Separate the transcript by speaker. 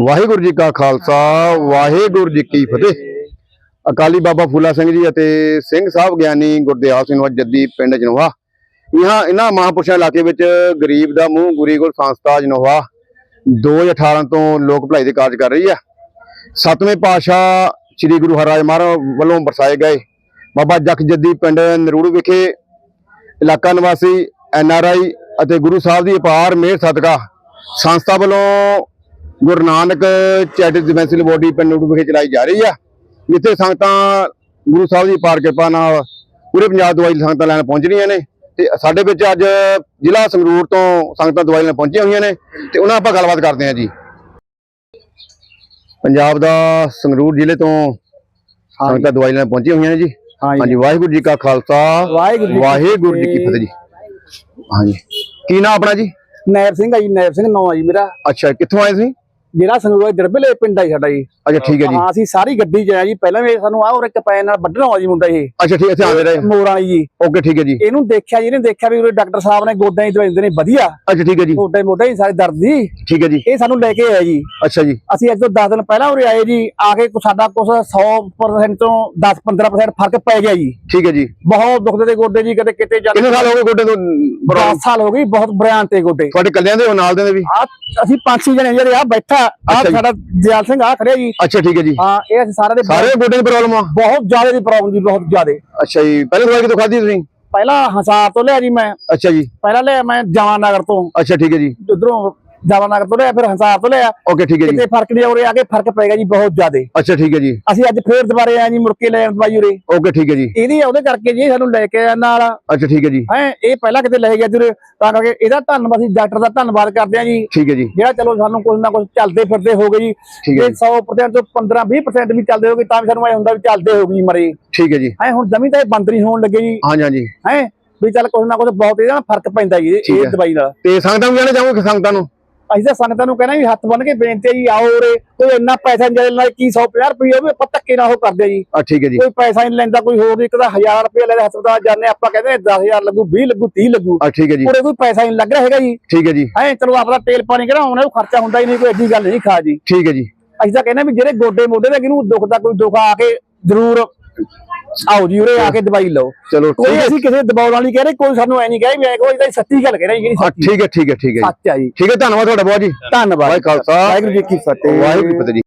Speaker 1: ਵਾਹਿਗੁਰੂ ਜੀ ਕਾ ਖਾਲਸਾ, ਵਾਹਿਗੁਰੂ ਜੀ ਕੀ ਫਤਿਹ। ਅਕਾਲੀ ਬਾਬਾ ਫੂਲਾ ਸਿੰਘ ਜੀ ਅਤੇ ਸਿੰਘ ਸਾਹਿਬ ਗਿਆਨੀ ਗੁਰਦਿਆਲ ਸਿੰਘ ਜੱਦੀ ਪਿੰਡ ਜਨੋਹਾ। ਇਹਾਂ ਇਹਨਾਂ ਮਹਾਂਪੁਰਸ਼ਾਂ ਇਲਾਕੇ ਵਿੱਚ ਗਰੀਬ ਦਾ ਮੂੰਹ ਗੁਰੀ ਗੁਲ ਸੰਸਥਾ ਜਨੋਹਾ 2018 ਤੋਂ ਲੋਕ ਭਲਾਈ ਦੇ ਕਾਰਜ ਕਰ ਰਹੀ ਹੈ। ਸਤਵੇਂ ਪਾਤਸ਼ਾਹ ਸ੍ਰੀ ਗੁਰੂ ਹਰਿਰਾਜ ਮਹਾਰਾਜ ਵੱਲੋਂ ਬਰਸਾਏ ਗਏ ਬਾਬਾ ਜਖ ਜੱਦੀ ਪਿੰਡ ਨਰੂੜ ਵਿਖੇ। ਇਲਾਕਾ ਨਿਵਾਸੀ ਐਨ ਆਰ ਆਈ ਅਤੇ ਗੁਰੂ ਸਾਹਿਬ ਦੀ ਅਪਾਰ ਮਿਹਰ ਸਦਕਾ ਸੰਸਥਾ ਵੱਲੋਂ Guru Nanak charity dispensary laboratory ਪਿੰਡ ਨੂੜੂ ਵਿਖੇ ਚਲਾਈ ਜਾ ਰਹੀ ਆ। ਜਿੱਥੇ ਸੰਗਤਾਂ ਗੁਰੂ ਸਾਹਿਬ ਦੀ ਪਾਰ ਕਿਰਪਾ ਨਾਲ ਪੂਰੇ ਪੰਜਾਬ ਦਵਾਈ ਸੰਗਤਾਂ ਲੈਣ ਪਹੁੰਚ ਰਹੀਆਂ ਨੇ ਤੇ ਸਾਡੇ ਵਿੱਚ ਅੱਜ ਜ਼ਿਲ੍ਹਾ ਸੰਗਰੂਰ ਤੋਂ ਸੰਗਤਾਂ ਦਵਾਈ ਲੈਣ ਪਹੁੰਚੀਆਂ ਹੋਈਆਂ ਨੇ ਤੇ ਉਹਨਾਂ ਆਪਾਂ ਗੱਲਬਾਤ ਕਰਦੇ ਹਾਂ ਜੀ। ਪੰਜਾਬ ਦਾ ਸੰਗਰੂਰ ਜ਼ਿਲ੍ਹੇ ਤੋਂ ਸੰਗਤਾਂ ਦਵਾਈ ਲੈਣ ਪਹੁੰਚੀਆਂ ਹੋਈਆਂ ਨੇ ਜੀ। ਹਾਂਜੀ ਵਾਹਿਗੁਰੂ ਜੀ ਕਾ ਖਾਲਸਾ।
Speaker 2: ਵਾਹਿਗੁਰੂ ਜੀ ਕੀ
Speaker 1: ਫਤਿਹ। ਜੀ ਹਾਂਜੀ। ਕੀ ਨਾਮ ਆਪਣਾ ਜੀ?
Speaker 2: ਨੈਬ ਸਿੰਘ ਆ ਜੀ ਨੈਬ ਸਿੰਘ ਨਾਂ ਆ ਜੀ ਮੇਰਾ।
Speaker 1: ਅੱਛਾ ਕਿੱਥੋਂ ਆਏ ਸੀ
Speaker 2: ਜਿਹੜਾ ਸੰਗਰੂਰ ਦਰਬਲੇ ਪਿੰਡ ਆ ਜੀ ਸਾਡਾ ਜੀ।
Speaker 1: ਅੱਛਾ ਠੀਕ ਹੈ ਜੀ।
Speaker 2: ਹਾਂ ਅਸੀਂ ਸਾਰੀ ਗੱਡੀ 'ਚ ਆਏ ਜੀ। ਪਹਿਲਾਂ ਵੀ ਸਾਨੂੰ ਆਹ ਉਰੇ ਕਪੈਨ ਨਾਲ ਵੱਢਣ ਆਉਂਦਾ ਜੀ ਮੁੰਡਾ ਇਹ।
Speaker 1: ਅੱਛਾ ਠੀਕ ਹੈ ਇੱਥੇ ਆਉਂਦੇ ਰਹੇ।
Speaker 2: ਮੋਰਾਂ ਜੀ।
Speaker 1: ਓਕੇ ਠੀਕ ਹੈ ਜੀ।
Speaker 2: ਇਹਨੂੰ ਦੇਖਿਆ ਜੀ ਇਹਨੇ ਦੇਖਿਆ ਵੀ ਉਰੇ ਡਾਕਟਰ ਸਾਹਿਬ ਨੇ ਗੋਡਿਆਂ ਦੀ ਦਵਾਈ ਦਿੰਦੇ ਨੇ ਵਧੀਆ।
Speaker 1: ਅੱਛਾ ਠੀਕ ਹੈ ਜੀ।
Speaker 2: ਗੋਡੇ ਮੋਢੇ ਦੀ ਸਾਰੇ ਦਰਦ ਦੀ
Speaker 1: ਠੀਕ ਹੈ ਜੀ।
Speaker 2: ਇਹ ਸਾਨੂੰ ਲੈ ਕੇ ਆਇਆ ਜੀ।
Speaker 1: ਅੱਛਾ ਜੀ।
Speaker 2: ਅਸੀਂ ਅੱਜ ਤੋਂ 10 ਦਿਨ ਪਹਿਲਾਂ ਉਰੇ ਆਏ ਜੀ। ਆ ਕੇ ਸਾਡਾ ਕੁਛ 100% ਤੋਂ 10-15% ਫ਼ਰਕ ਪੈ ਗਿਆ ਜੀ।
Speaker 1: ਠੀਕ ਹੈ ਜੀ।
Speaker 2: ਬਹੁਤ ਦੁਖਦੇ ਤੇ ਗੋਡੇ ਜੀ ਕਦੇ ਕਿਤੇ ਜਾਂਦੇ
Speaker 1: ਕਿੰਨੇ ਸਾਲ ਹੋ ਗਏ ਗੋਡੇ ਤੋਂ
Speaker 2: 10
Speaker 1: ਪ੍ਰੋਬਲਮ
Speaker 2: ਸਾਲ ਹੋ ਗਈ ਬਹੁਤ ਬਰਿਆਨ ਤੇ ਗੋਡੇ।
Speaker 1: ਤੁਹਾਡੇ ਕੱਲਿਆਂ ਦੇ ਹੋ ਨਾਲ ਦੇ ਵੀ?
Speaker 2: ਆ ਅਸੀਂ ਪੰਜ ਛੇ ਜਣੇ ਜਿਹੜੇ ਆ ਬੈਠਾ ਆ
Speaker 1: ਅੱਛਾ ਜੀ।
Speaker 2: ਸਾਡਾ ਦਿਆਲ ਸਿੰਘ ਆ ਖੜਿਆ ਜੀ।
Speaker 1: ਅੱਛਾ ਠੀਕ ਹੈ ਜੀ।
Speaker 2: ਹਾਂ ਇਹ ਅਸੀਂ ਸਾਰਿਆਂ ਦੇ
Speaker 1: ਸਾਰੇ ਗੋਡੇ ਦੀ ਪ੍ਰੋਬਲਮ ਆ?
Speaker 2: ਬਹੁਤ ਜ਼ਿਆਦਾ ਦੀ ਪ੍ਰੋਬਲਮ ਜੀ ਬਹੁਤ ਜ਼ਿਆਦਾ।
Speaker 1: ਅੱਛਾ ਜੀ ਪਹਿਲਾਂ ਦਵਾਈ ਕਿਤੋਂ ਖਾਧੀ ਤੁਸੀਂ?
Speaker 2: ਪਹਿਲਾਂ ਹਸਾਰ ਤੋਂ ਲਿਆ ਜੀ ਮੈਂ।
Speaker 1: ਅੱਛਾ ਜੀ।
Speaker 2: ਪਹਿਲਾਂ ਲਿਆ ਮੈਂ ਜਵਾਨਗਰ ਤੋਂ।
Speaker 1: ਅੱਛਾ ਠੀਕ ਹੈ ਜੀ।
Speaker 2: ਉਧਰੋਂ ਜਵਾਨਗਰ ਤੋਂ ਲਿਆ ਫਿਰ ਹਸਾਰ ਤੋਂ ਲਿਆ।
Speaker 1: ਓਕੇ ਠੀਕ ਹੈ ਜੀ।
Speaker 2: ਕਿਤੇ ਫ਼ਰਕ ਨਹੀਂ ਉਰੇ ਆ ਕੇ ਫ਼ਰਕ ਪੈ ਗਿਆ ਜੀ ਬਹੁਤ ਜ਼ਿਆਦਾ।
Speaker 1: ਅੱਛਾ ਠੀਕ ਹੈ ਜੀ।
Speaker 2: ਅਸੀਂ ਅੱਜ ਫੇਰ ਦੁਬਾਰੇ ਆਏ ਜੀ ਮੁੜ ਕੇ ਲੈਣ ਦਵਾਈ ਉਰੇ।
Speaker 1: ਓਕੇ ਠੀਕ ਹੈ ਜੀ।
Speaker 2: ਇਹਦੀ ਉਹਦੇ ਕਰਕੇ ਜੀ ਸਾਨੂੰ ਲੈ ਕੇ ਆਇਆ ਨਾਲ।
Speaker 1: ਅੱਛਾ ਠੀਕ ਹੈ ਜੀ।
Speaker 2: ਹੈ ਇਹ ਪਹਿਲਾਂ ਕਿਤੇ ਲੈ ਗਿਆ ਜੁਰੇ ਤਾਂ ਕਰਕੇ ਇਹਦਾ ਧੰਨਵਾਦ ਅਸੀਂ ਡਾਕਟਰ ਦਾ ਧੰਨਵਾਦ ਕਰਦੇ ਹਾਂ ਜੀ।
Speaker 1: ਠੀਕ ਹੈ ਜੀ।
Speaker 2: ਜਿਹੜਾ ਚਲੋ ਸਾਨੂੰ ਕੁਝ ਨਾ ਕੁਝ ਚੱਲਦੇ ਫਿਰਦੇ ਹੋ ਗਏ ਜੀ
Speaker 1: ਹੈ
Speaker 2: ਜੇ 100% ਤੋਂ 15 20% ਵੀ ਚੱਲਦੇ ਹੋਗੇ ਤਾਂ ਵੀ ਸਾਨੂੰ ਐ ਹੁੰਦਾ ਵੀ ਚੱਲਦੇ ਹੋ ਗਈ ਮਰੇ।
Speaker 1: ਠੀਕ ਹੈ ਜੀ।
Speaker 2: ਐ ਹੁਣ ਜ਼ਮੀਨ ਤਾਂ ਇਹ ਬੰਦ ਨਹੀਂ ਹੋਣ ਲੱਗੇ ਜੀ।
Speaker 1: ਹਾਂਜੀ ਹਾਂਜੀ।
Speaker 2: ਹੈ ਵੀ ਚੱਲ ਕੁਝ ਨਾ ਕੁਝ ਬਹੁਤ ਇਹਦਾ ਫ਼ਰਕ ਪੈਂਦਾ ਜੀ ਇਹ-
Speaker 1: ਹੈ।
Speaker 2: ਦਵਾਈ ਨਾਲ।
Speaker 1: ਤੇ ਸੰਗਤਾਂ ਨੂੰ ਕਹਿਣਾ ਚਾਹੋਗੇ ਸੰਗਤਾਂ ਨੂੰ?
Speaker 2: ਅਸੀਂ ਤਾਂ ਸੰਗਤਾਂ ਨੂੰ ਕਹਿੰਦਾ ਵੀ ਹੱਥ ਬੰਨ ਕੇ ਬੇਨਤੀ ਹੈ ਜੀ ਆਓ ਉਰੇ। ਕੋਈ ਇੰਨਾ ਪੈਸਾ ਨਹੀਂ ਨਾਲ ਕੀ 150 ਰੁਪਏ ਉਹ ਵੀ ਆਪਾਂ ਧੱਕੇ ਨਾਲ ਉਹ ਕਰਦੇ ਜੀ।
Speaker 1: ਆ ਠੀਕ ਹੈ ਜੀ।
Speaker 2: ਕੋਈ ਪੈਸਾ ਨਹੀਂ ਲੈਂਦਾ ਕੋਈ ਹੋਰ ਨਹੀਂ ਇੱਕ ਤਾਂ 1000 ਰੁਪਏ ਲੈ ਹਸਪਤਾਲ ਜਾਂਦੇ ਆਪਾਂ ਕਹਿੰਦੇ 10000 ਲੱਗੂ 20 ਲੱਗੂ 30 ਲੱਗੂ।
Speaker 1: ਆ ਠੀਕ ਹੈ ਜੀ।
Speaker 2: ਕੋਈ ਪੈਸਾ ਨਹੀਂ ਲੱਗ ਰਿਹਾ ਹੈਗਾ ਜੀ।
Speaker 1: ਠੀਕ ਹੈ ਜੀ।
Speaker 2: ਹੈ ਚਲੋ ਆਪਣਾ ਤੇਲ ਪਾਣੀ ਕਢਾਉਣਾ ਉਹ ਖਰਚਾ ਹੁੰਦਾ ਹੀ ਨਹੀਂ ਕੋਈ ਐਡੀ ਗੱਲ ਨਹੀਂ ਖਾ ਜੀ।
Speaker 1: ਠੀਕ ਹੈ ਜੀ।
Speaker 2: ਅਸੀਂ ਤਾਂ ਕਹਿੰਦੇ ਵੀ ਜਿਹੜੇ ਗੋਡੇ ਮੋਢੇ ਦੇ ਕਿਨੂੰ ਦੁੱਖ ਦਾ ਕੋਈ ਦੁੱਖ ਆ ਕੇ ਜ਼ਰੂਰ ਆਓ ਜੀ ਉਰੇ ਆ ਕੇ ਦਵਾਈ ਲਓ।
Speaker 1: ਚਲੋ
Speaker 2: ਕੋਈ
Speaker 1: ਹੈ।
Speaker 2: ਅਸੀਂ ਕਿਸੇ ਦਬਾਉਣ ਵਾਲੀ ਕਹਿ ਰਹੇ ਕੋਈ ਸਾਨੂੰ ਐ ਨਹੀਂ ਕਹੇ ਵੀ ਐ ਕੋਈ ਇਹਦਾ ਸੱਚੀ ਗੱਲ ਕਹਿ ਰਹੇ ਜਿਹੜੀ
Speaker 1: ਹਾਂ,
Speaker 2: ਸੱਚੀ।
Speaker 1: ਠੀਕ ਹੈ ਠੀਕ ਹੈ ਠੀਕ ਹੈ
Speaker 2: ਸੱਚ ਆ ਜੀ।
Speaker 1: ਠੀਕ ਹੈ ਧੰਨਵਾਦ ਤੁਹਾਡਾ ਬਹੁਤ ਜੀ।
Speaker 2: ਧੰਨਵਾਦ।
Speaker 1: ਵਾਹਿਗੁਰੂ
Speaker 2: ਜੀ ਕੀ ਫਤਿਹ।
Speaker 1: ਵਾਹਿਗੁਰੂ ਜੀ।